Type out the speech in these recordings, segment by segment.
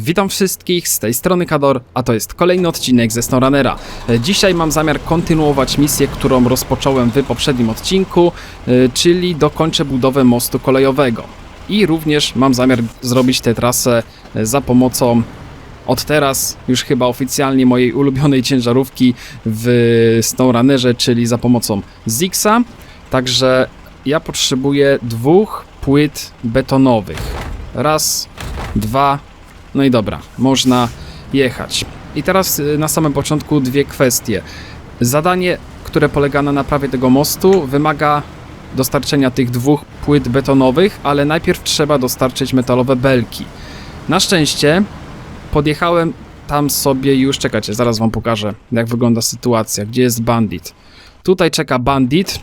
Witam wszystkich, z tej strony Kador, a to jest kolejny odcinek ze SnowRunnera. E, Dzisiaj mam zamiar kontynuować misję, którą rozpocząłem w poprzednim odcinku, e, czyli dokończę budowę mostu kolejowego. I również mam zamiar zrobić tę trasę e, za pomocą od teraz już chyba oficjalnie mojej ulubionej ciężarówki w SnowRunnerze, czyli za pomocą Zixa. Także ja potrzebuję dwóch płyt betonowych. Raz, dwa, no i dobra, można jechać. I teraz y, na samym początku dwie kwestie. Zadanie, które polega na naprawie tego mostu, wymaga dostarczenia tych dwóch płyt betonowych, ale najpierw trzeba dostarczyć metalowe belki. Na szczęście podjechałem tam sobie już, czekajcie, zaraz wam pokażę, jak wygląda sytuacja, gdzie jest bandit. Tutaj czeka bandit,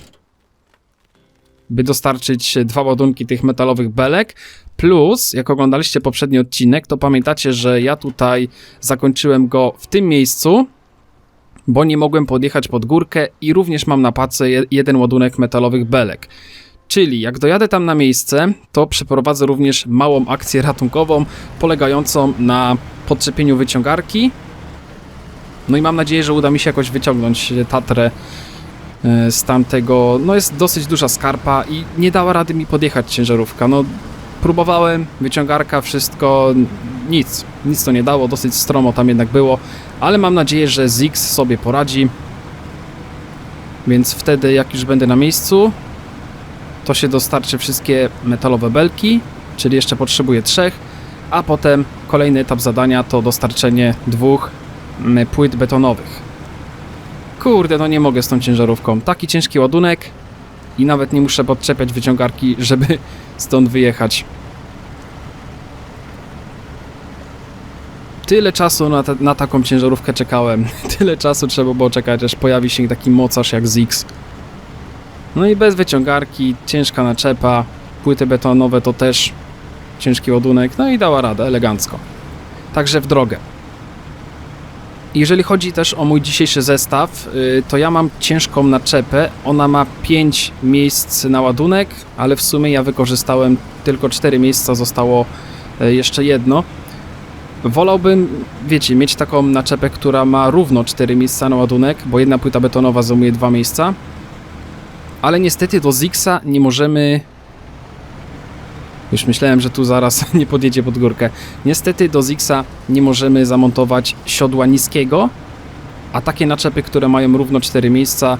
by dostarczyć dwa ładunki tych metalowych belek. Plus, jak oglądaliście poprzedni odcinek, to pamiętacie, że ja tutaj zakończyłem go w tym miejscu, bo nie mogłem podjechać pod górkę i również mam na pace je- jeden ładunek metalowych belek. Czyli jak dojadę tam na miejsce, to przeprowadzę również małą akcję ratunkową polegającą na podczepieniu wyciągarki. No i mam nadzieję, że uda mi się jakoś wyciągnąć Tatrę z tamtego. No jest dosyć duża skarpa i nie dała rady mi podjechać ciężarówka. No próbowałem, wyciągarka, wszystko, nic, nic to nie dało, dosyć stromo tam jednak było, ale mam nadzieję, że Zix sobie poradzi. Więc wtedy, jak już będę na miejscu, to się dostarczy wszystkie metalowe belki, czyli jeszcze potrzebuję trzech, a potem kolejny etap zadania to dostarczenie dwóch mm, płyt betonowych. Kurde, no nie mogę z tą ciężarówką. Taki ciężki ładunek i nawet nie muszę podczepiać wyciągarki, żeby stąd wyjechać. Tyle czasu na, te, na taką ciężarówkę czekałem. Tyle czasu trzeba było czekać, aż pojawi się taki mocarz jak Zix. No i bez wyciągarki, ciężka naczepa, płyty betonowe to też ciężki ładunek, no i dała radę, elegancko. Także w drogę. Jeżeli chodzi też o mój dzisiejszy zestaw, y, to ja mam ciężką naczepę. Ona ma 5 miejsc na ładunek, ale w sumie ja wykorzystałem tylko 4 miejsca, zostało y, jeszcze jedno. Wolałbym, wiecie, mieć taką naczepę, która ma równo 4 miejsca na ładunek, bo jedna płyta betonowa zajmuje 2 miejsca. Ale niestety do Zixa nie możemy. Już myślałem, że tu zaraz nie podjedzie pod górkę. Niestety do Zixa nie możemy zamontować siodła niskiego, a takie naczepy, które mają równo 4 miejsca,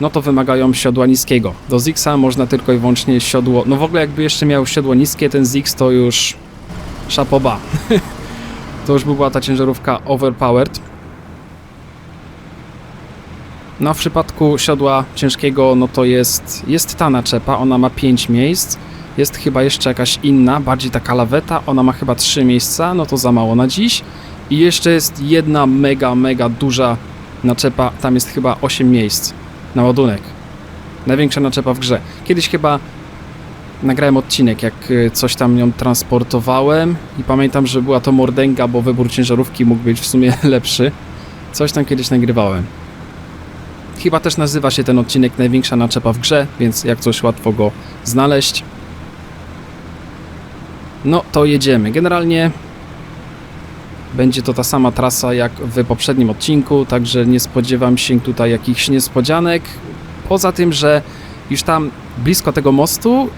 no to wymagają siodła niskiego. Do Zixa można tylko i wyłącznie siodło. No w ogóle, jakby jeszcze miał siodło niskie, ten Zix to już. szapoba. to już by była ta ciężarówka overpowered. No w przypadku siodła ciężkiego, no to jest, jest ta naczepa, ona ma 5 miejsc. Jest chyba jeszcze jakaś inna, bardziej taka laweta, ona ma chyba 3 miejsca, no to za mało na dziś. I jeszcze jest jedna mega, mega duża naczepa, tam jest chyba 8 miejsc na ładunek. Największa naczepa w grze. Kiedyś chyba nagrałem odcinek, jak y, coś tam nią transportowałem i pamiętam, że była to mordęga, bo wybór ciężarówki mógł być w sumie lepszy. Coś tam kiedyś nagrywałem. Chyba też nazywa się ten odcinek Największa naczepa w grze, więc jak coś łatwo go znaleźć. No to jedziemy. Generalnie będzie to ta sama trasa jak w poprzednim odcinku, także nie spodziewam się tutaj jakichś niespodzianek. Poza tym, że już tam blisko tego mostu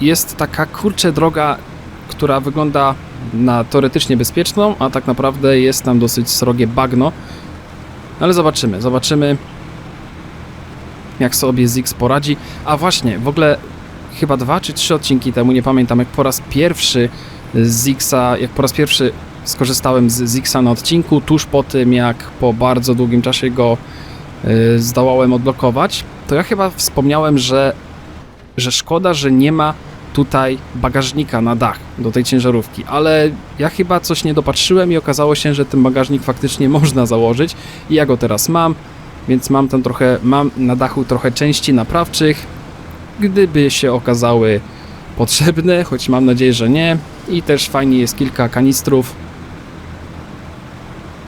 jest taka kurcze droga, która wygląda na teoretycznie bezpieczną, a tak naprawdę jest tam dosyć srogie bagno. Ale zobaczymy, zobaczymy jak sobie Zix poradzi. A właśnie, w ogóle chyba dwa czy trzy odcinki temu, nie pamiętam, jak po raz pierwszy z jak po raz pierwszy skorzystałem z Zixa na odcinku, tuż po tym jak po bardzo długim czasie go y, zdołałem odblokować, to ja chyba wspomniałem, że, że szkoda, że nie ma tutaj bagażnika na dach do tej ciężarówki, ale ja chyba coś nie dopatrzyłem i okazało się, że ten bagażnik faktycznie można założyć i ja go teraz mam, więc mam tam trochę, mam na dachu trochę części naprawczych, gdyby się okazały potrzebne, choć mam nadzieję, że nie. I też fajnie jest kilka kanistrów,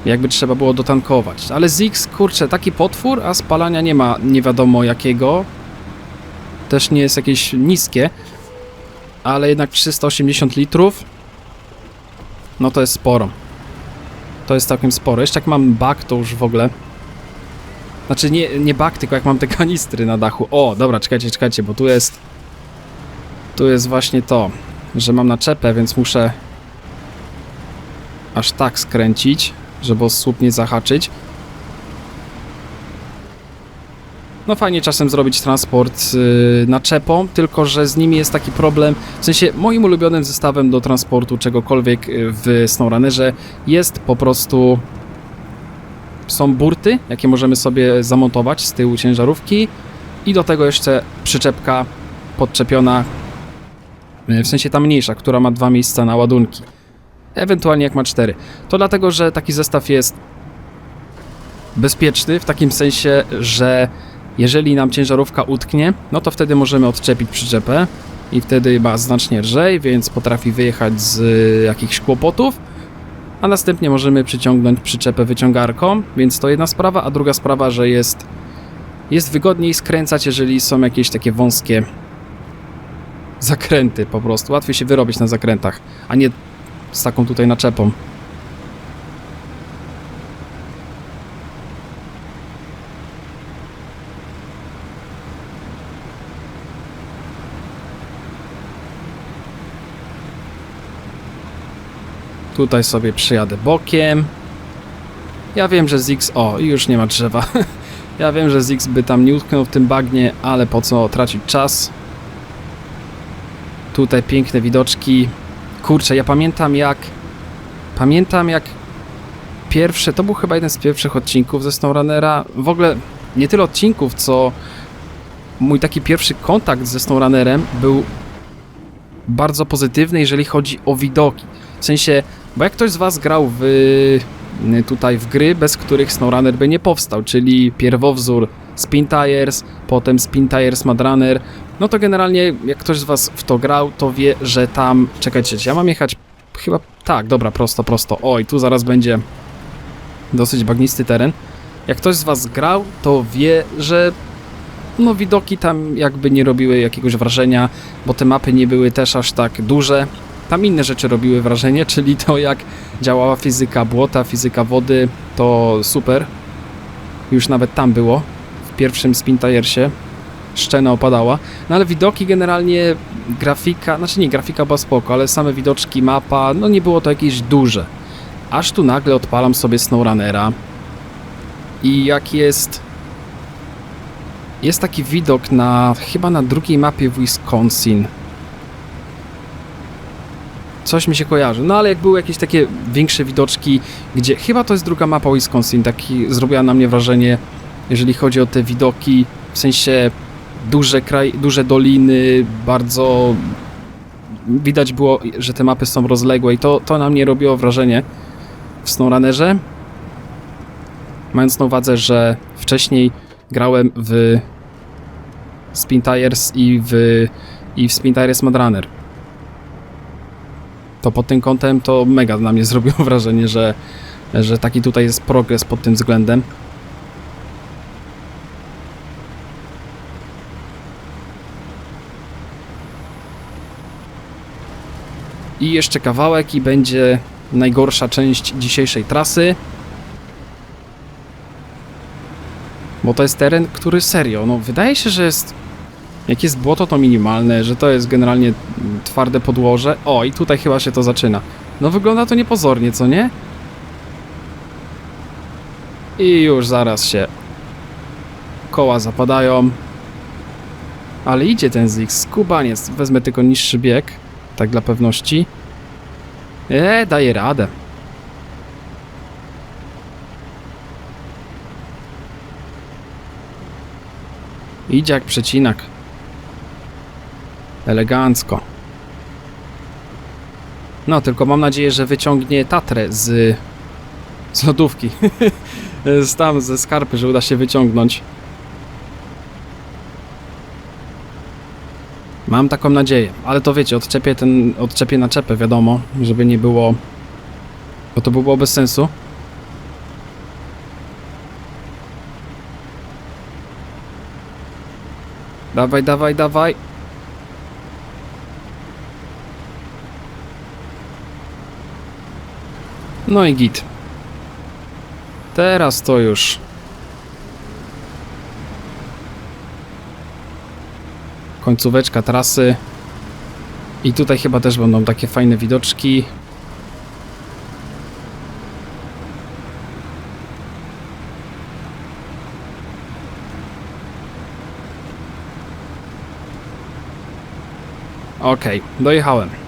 jakby trzeba było dotankować. Ale Zix, kurczę, taki potwór, a spalania nie ma nie wiadomo jakiego. Też nie jest jakieś niskie, ale jednak 380 litrów No to jest sporo. To jest całkiem sporo. Jeszcze jak mam bak, to już w ogóle... Znaczy nie, nie bak, tylko jak mam te kanistry na dachu. O, dobra, czekajcie, czekajcie, bo tu jest... Tu jest właśnie to, że mam naczepę, więc muszę aż tak skręcić, żeby o słup nie zahaczyć. No fajnie czasem zrobić transport yy, naczepą, tylko że z nimi jest taki problem. W sensie moim ulubionym zestawem do transportu czegokolwiek yy, w SnowRunnerze jest po prostu są burty, jakie możemy sobie zamontować z tyłu ciężarówki i do tego jeszcze przyczepka podczepiona, yy, w sensie ta mniejsza, która ma dwa miejsca na ładunki. Ewentualnie jak ma cztery. To dlatego, że taki zestaw jest bezpieczny w takim sensie, że jeżeli nam ciężarówka utknie, no to wtedy możemy odczepić przyczepę i wtedy ma znacznie lżej, więc potrafi wyjechać z y, jakichś kłopotów, a następnie możemy przyciągnąć przyczepę wyciągarką, więc to jedna sprawa, a druga sprawa, że jest, jest wygodniej skręcać, jeżeli są jakieś takie wąskie zakręty po prostu. Łatwiej się wyrobić na zakrętach, a nie z taką tutaj naczepą. Tutaj sobie przyjadę bokiem. Ja wiem, że Zix... O, już nie ma drzewa. ja wiem, że Zix by tam nie utknął w tym bagnie, ale po co tracić czas? Tutaj piękne widoczki. Kurczę, ja pamiętam jak... Pamiętam jak... Pierwszy, to był chyba jeden z pierwszych odcinków ze SnowRunnera. W ogóle nie tyle odcinków, co mój taki pierwszy kontakt ze SnowRunnerem był bardzo pozytywny, jeżeli chodzi o widoki. W sensie, bo jak ktoś z Was grał w, y, tutaj w gry, bez których SnowRunner by nie powstał, czyli pierwowzór Spin Tires, potem Spin Tires Mad Runner, no to generalnie jak ktoś z Was w to grał, to wie, że tam... Czekajcie, ja mam jechać chyba... Tak, dobra, prosto, prosto. Oj, tu zaraz będzie dosyć bagnisty teren. Jak ktoś z Was grał, to wie, że no widoki tam jakby nie robiły jakiegoś wrażenia, bo te mapy nie były też aż tak duże. Tam inne rzeczy robiły wrażenie, czyli to jak działała fizyka błota, fizyka wody, to super. Już nawet tam było, w pierwszym Spin Tiresie. Szczena opadała. No ale widoki generalnie, grafika, znaczy nie, grafika była spoko, ale same widoczki, mapa, no nie było to jakieś duże. Aż tu nagle odpalam sobie SnowRunnera i jak jest jest taki widok na chyba na drugiej mapie Wisconsin. Coś mi się kojarzy. No ale jak były jakieś takie większe widoczki, gdzie chyba to jest druga mapa Wisconsin, taki zrobiła na mnie wrażenie, jeżeli chodzi o te widoki, w sensie duże kraj, duże doliny, bardzo widać było, że te mapy są rozległe i to, to na mnie robiło wrażenie w SnowRunnerze. Mając na uwadze, że wcześniej grałem w Spin Tires i w, i w Spin Tires Mad Runner. To pod tym kątem to mega na mnie zrobiło wrażenie, że, że taki tutaj jest progres pod tym względem. I jeszcze kawałek i będzie najgorsza część dzisiejszej trasy. Bo to jest teren, który serio, no wydaje się, że jest... Jak jest błoto, to minimalne, że to jest generalnie twarde podłoże. O, i tutaj chyba się to zaczyna. No wygląda to niepozornie, co nie? I już zaraz się koła zapadają. Ale idzie ten Zix, skubaniec. Wezmę tylko niższy bieg, tak dla pewności. E, daje radę. Idzie jak przecinak. Elegancko. No, tylko mam nadzieję, że wyciągnie Tatrę z, z lodówki. z tam, ze skarpy, że uda się wyciągnąć. Mam taką nadzieję, ale to wiecie, odczepię ten, odczepię naczepę, wiadomo, żeby nie było, bo to by było bez sensu. Dawaj, dawaj, dawaj. No i git. Teraz to już. Końcóweczka trasy. I tutaj chyba też będą takie fajne widoczki. Okej, dojechałem.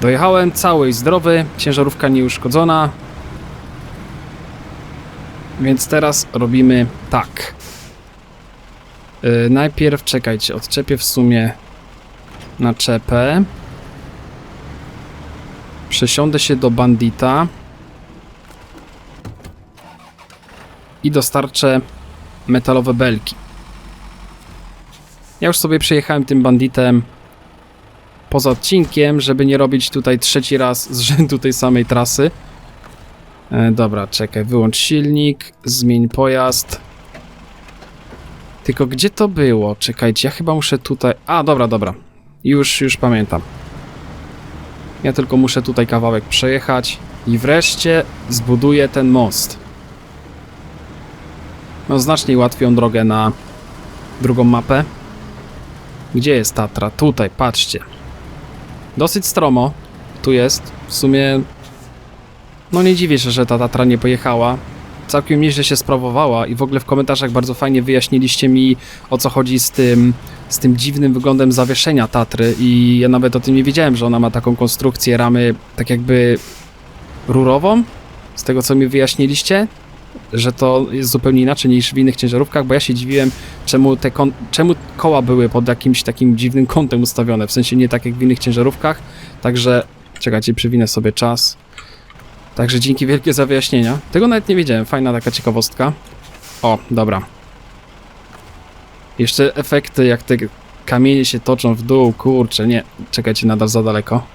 Dojechałem cały i zdrowy, ciężarówka nieuszkodzona. Więc teraz robimy tak. Yy, najpierw czekajcie, odczepię w sumie naczepę. Przesiądę się do bandita. I dostarczę metalowe belki. Ja już sobie przejechałem tym banditem poza odcinkiem, żeby nie robić tutaj trzeci raz z rzędu tej samej trasy. E, dobra, czekaj, wyłącz silnik, zmień pojazd. Tylko gdzie to było? Czekajcie, ja chyba muszę tutaj... A, dobra, dobra. Już, już pamiętam. Ja tylko muszę tutaj kawałek przejechać i wreszcie zbuduję ten most. No, znacznie ułatwią drogę na drugą mapę. Gdzie jest Tatra? Tutaj, patrzcie. Dosyć stromo. Tu jest. W sumie. No nie dziwię się, że ta Tatra nie pojechała. Całkiem nieźle się sprawowała i w ogóle w komentarzach bardzo fajnie wyjaśniliście mi o co chodzi z tym, z tym dziwnym wyglądem zawieszenia Tatry i ja nawet o tym nie wiedziałem, że ona ma taką konstrukcję ramy tak jakby rurową. Z tego co mi wyjaśniliście, że to jest zupełnie inaczej niż w innych ciężarówkach, bo ja się dziwiłem, czemu te czemu koła były pod jakimś takim dziwnym kątem ustawione, w sensie nie tak jak w innych ciężarówkach, także czekajcie, przywinę sobie czas. Także dzięki wielkie za wyjaśnienia. Tego nawet nie wiedziałem, fajna taka ciekawostka. O, dobra. Jeszcze efekty, jak te kamienie się toczą w dół, kurczę, nie, czekajcie, nadal za daleko.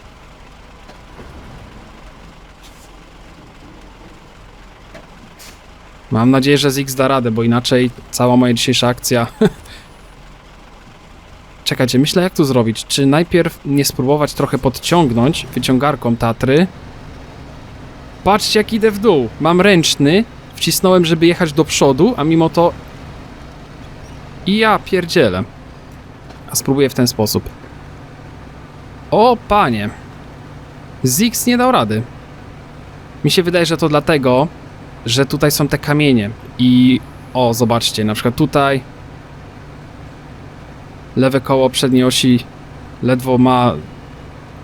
Mam nadzieję, że ZX da radę, bo inaczej cała moja dzisiejsza akcja. Czekajcie, myślę jak tu zrobić. Czy najpierw nie spróbować trochę podciągnąć wyciągarką Tatry? Patrzcie jak idę w dół. Mam ręczny, wcisnąłem, żeby jechać do przodu, a mimo to... I ja pierdzielę. A spróbuję w ten sposób. O panie. ZX nie dał rady. Mi się wydaje, że to dlatego, że tutaj są te kamienie. I o, zobaczcie, na przykład tutaj lewe koło przedniej osi ledwo ma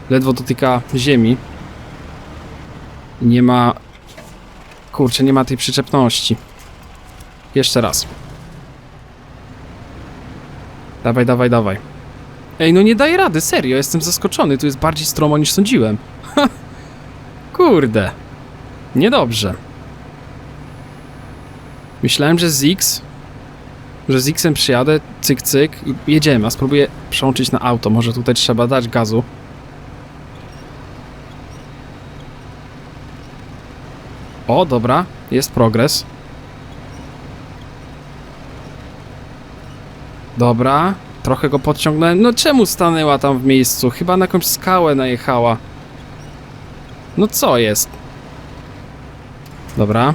ledwo dotyka ziemi. Nie ma kurczę, nie ma tej przyczepności. Jeszcze raz. Dawaj, dawaj, dawaj. Ej, no nie daje rady, serio, jestem zaskoczony tu jest bardziej stromo niż sądziłem. Kurde. Niedobrze Myślałem, że z X, że z Xem przyjadę, cyk, cyk jedziemy, a spróbuję przełączyć na auto. Może tutaj trzeba dać gazu. O, dobra, jest progres. Dobra, trochę go podciągnąłem. No czemu stanęła tam w miejscu? Chyba na jakąś skałę najechała. No co jest? Dobra.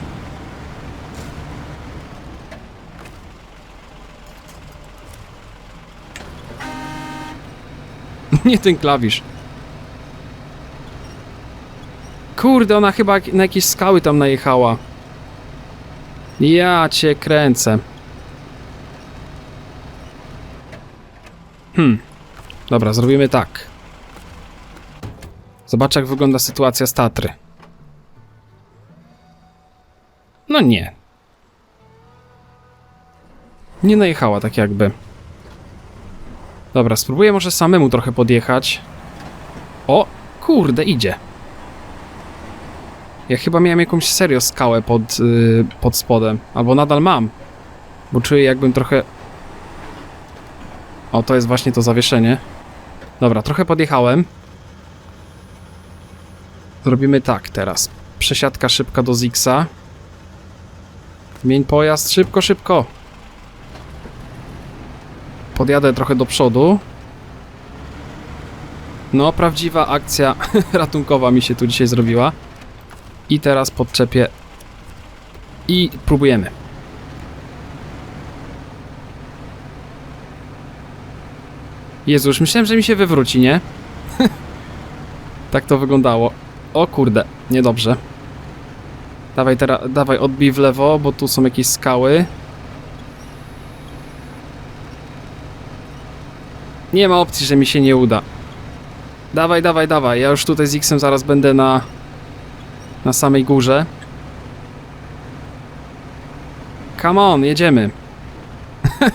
Nie ten klawisz. Kurde, ona chyba na jakieś skały tam najechała. Ja cię kręcę. Hmm. Dobra, zrobimy tak. Zobaczę, jak wygląda sytuacja z Tatry. No nie. Nie najechała tak jakby. Dobra, spróbuję może samemu trochę podjechać. O, kurde, idzie. Ja chyba miałem jakąś serio skałę pod, yy, pod spodem. Albo nadal mam. Bo czuję jakbym trochę... O, to jest właśnie to zawieszenie. Dobra, trochę podjechałem. Zrobimy tak teraz. Przesiadka szybka do Zixa. Zmień pojazd, szybko, szybko. Podjadę trochę do przodu. No, prawdziwa akcja ratunkowa mi się tu dzisiaj zrobiła. I teraz podczepię. I próbujemy. Jezu, już myślałem, że mi się wywróci, nie? tak to wyglądało. O kurde, niedobrze. Dawaj teraz, dawaj odbij w lewo, bo tu są jakieś skały. Nie ma opcji, że mi się nie uda. Dawaj, dawaj, dawaj. Ja już tutaj z X-em zaraz będę na na samej górze. Come on, jedziemy.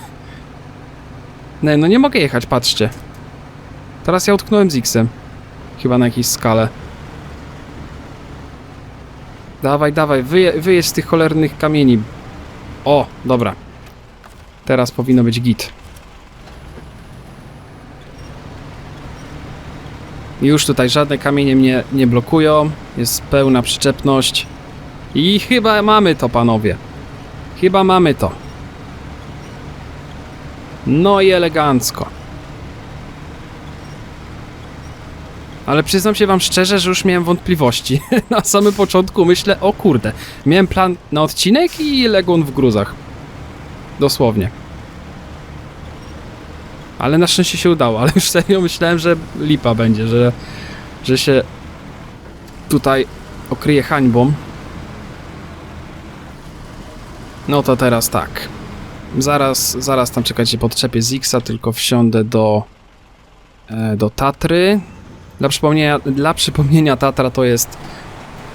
nie, no nie mogę jechać, patrzcie. Teraz ja utknąłem z X-em. Chyba na jakiejś skale. Dawaj, dawaj, wyje, wyjedź z tych cholernych kamieni. O, dobra. Teraz powinno być git. Już tutaj żadne kamienie mnie nie blokują. Jest pełna przyczepność. I chyba mamy to, panowie. Chyba mamy to. No i elegancko. Ale przyznam się wam szczerze, że już miałem wątpliwości. Na samym początku myślę, o kurde, miałem plan na odcinek i legon w gruzach. Dosłownie. Ale na szczęście się udało, ale już serio myślałem, że lipa będzie, że, że się tutaj okryje hańbą. No to teraz tak. Zaraz, zaraz tam czekajcie, podczepię Zixa, tylko wsiądę do, e, do Tatry. Dla przypomnienia, dla przypomnienia Tatra to jest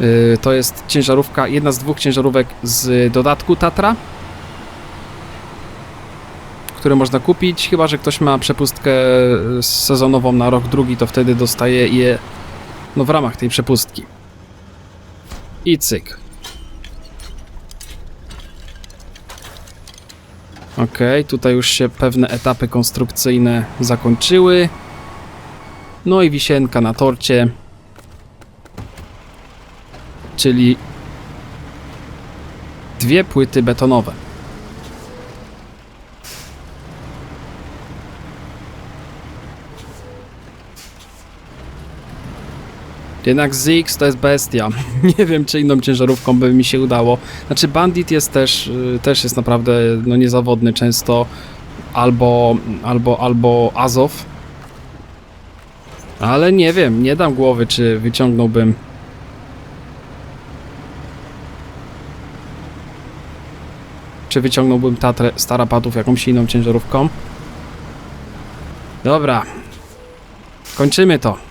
y, to jest ciężarówka, jedna z dwóch ciężarówek z dodatku Tatra które można kupić, chyba że ktoś ma przepustkę e, sezonową na rok drugi, to wtedy dostaje je no w ramach tej przepustki. I cyk. Ok, tutaj już się pewne etapy konstrukcyjne zakończyły. No i wisienka na torcie. Czyli dwie płyty betonowe. Jednak Zix to jest bestia. Nie wiem, czy inną ciężarówką by mi się udało. Znaczy Bandit jest też, y, też jest naprawdę no, niezawodny często. Albo, albo, albo Azow. Ale nie wiem, nie dam głowy, czy wyciągnąłbym czy wyciągnąłbym Tatrę Starapatów jakąś inną ciężarówką. Dobra. Kończymy to.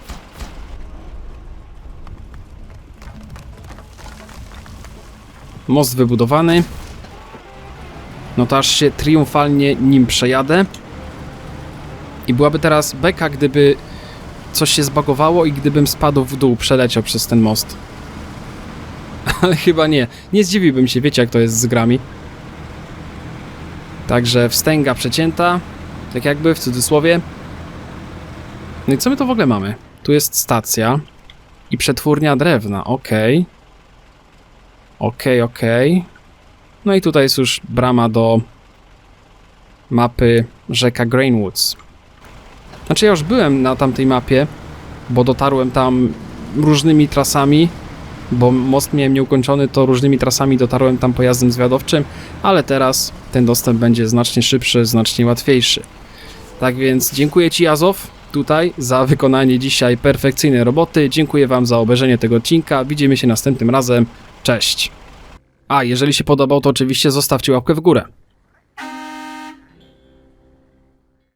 Most wybudowany. No to aż się triumfalnie nim przejadę. I byłaby teraz beka, gdyby coś się zbagowało i gdybym spadł w dół, przeleciał przez ten most. Ale chyba nie. Nie zdziwiłbym się, wiecie jak to jest z grami. Także wstęga przecięta, tak jakby w cudzysłowie. No i co my to w ogóle mamy? Tu jest stacja i przetwórnia drewna, okej. Okay. Okej, okay, okej. Okay. No i tutaj jest już brama do mapy rzeka Grainwoods. Znaczy ja już byłem na tamtej mapie, bo dotarłem tam różnymi trasami, bo most miałem nieukończony, to różnymi trasami dotarłem tam pojazdem zwiadowczym, ale teraz ten dostęp będzie znacznie szybszy, znacznie łatwiejszy. Tak więc dziękuję Ci Azow tutaj za wykonanie dzisiaj perfekcyjnej roboty. Dziękuję Wam za obejrzenie tego odcinka. Widzimy się następnym razem. Cześć. A, jeżeli się podobał, to oczywiście zostawcie łapkę w górę.